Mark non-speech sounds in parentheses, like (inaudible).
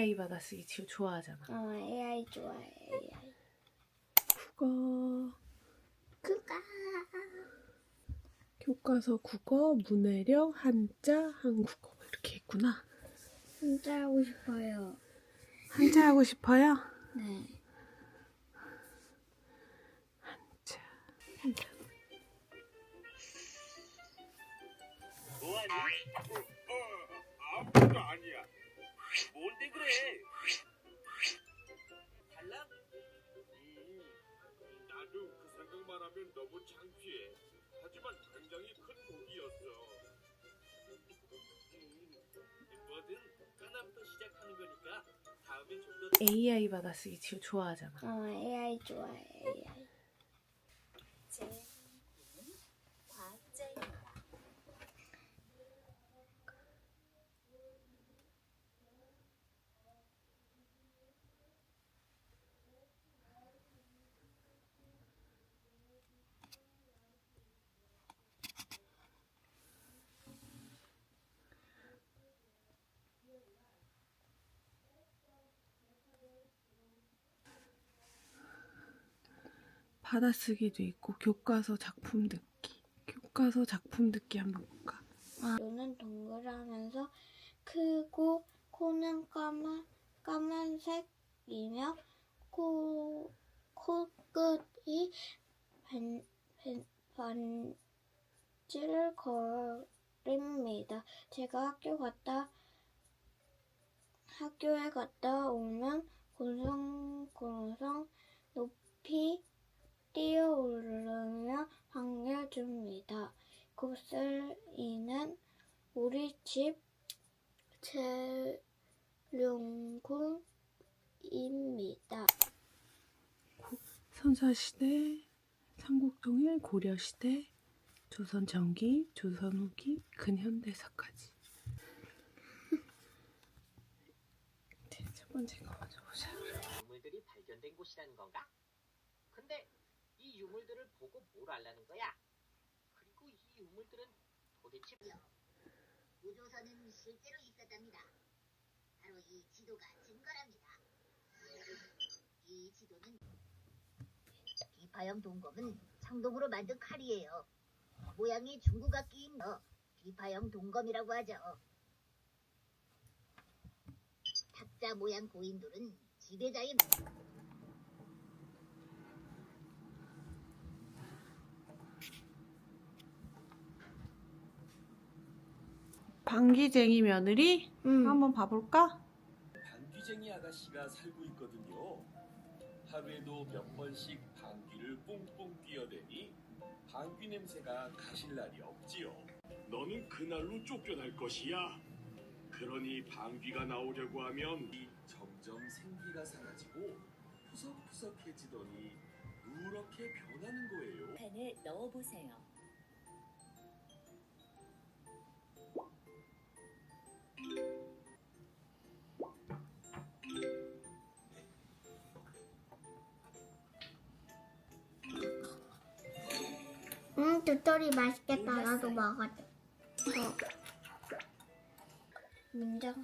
AI 받아쓰기 지우 좋아하잖아. 어, AI 좋아해. AI. 국어, 그가. 교과서 국어, 문해력, 한자, 한국어 이렇게 있구나. 진짜 하고 싶어요. 한자 하고 싶어요? 네. 자, 뭐하니? 어, 어, 아무것도 아니야. 뭔데 그래? 달랑? 음, 나도 그 생각만 하면 너무 창피해. 하지만 굉장히 큰 복이었어. 음, 뭐든 하나부터 시작하는 거니까 다음에 좀더 AI 받아쓰기 지우 좋아하잖아. 어, AI 좋아해. AI. 제 이름은 과학자입니다. 받아쓰기도 있고 교과서 작품 듣기. 교과서 작품 듣기 한번 볼까? 눈은 동그라면서 크고 코는 까만 까만색이며 코 코끝이 반, 반, 반질거립니다. 제가 학교 갔다 학교에 갔다 오면 곤성곤성 높이 뛰어오르며 반겨줍니다. 곱슬이는 우리 집 재룡궁입니다. 선사시대, 삼국통일, 고려시대, 조선 전기, 조선 후기, 근현대사까지. (laughs) 네, 첫 번째 거 먼저 보자. 유물들이 발견된 곳이라는 건가? 근데 이 유물들을 보고 뭘 알라는 거야? 그리고 이 유물들은 도대체 우조선은 실제로 있었답니다. 바로 이 지도가 증거랍니다. 이 지도는 비파형 동검은 청동으로 만든 칼이에요. 모양이 중국과 끼인 거 비파형 동검이라고 하죠. 탁자 모양 고인돌은 지배자의 방귀쟁이 며느리 음. 한번 봐볼까? 방귀쟁이 아가씨가 살고 있거든요. 하루에도 몇 번씩 방귀를 뿡뿡 끼어대니 방귀 냄새가 가실 날이 없지요. 너는 그날로 쫓겨날 것이야. 그러니 방귀가 나오려고 하면 이 점점 생기가 사라지고 푸석푸석해지더니 누렇게 변하는 거예요. 펜을 넣어보세요. 음, 두터리 맛있겠다. 나도 먹어줘. 어. 문장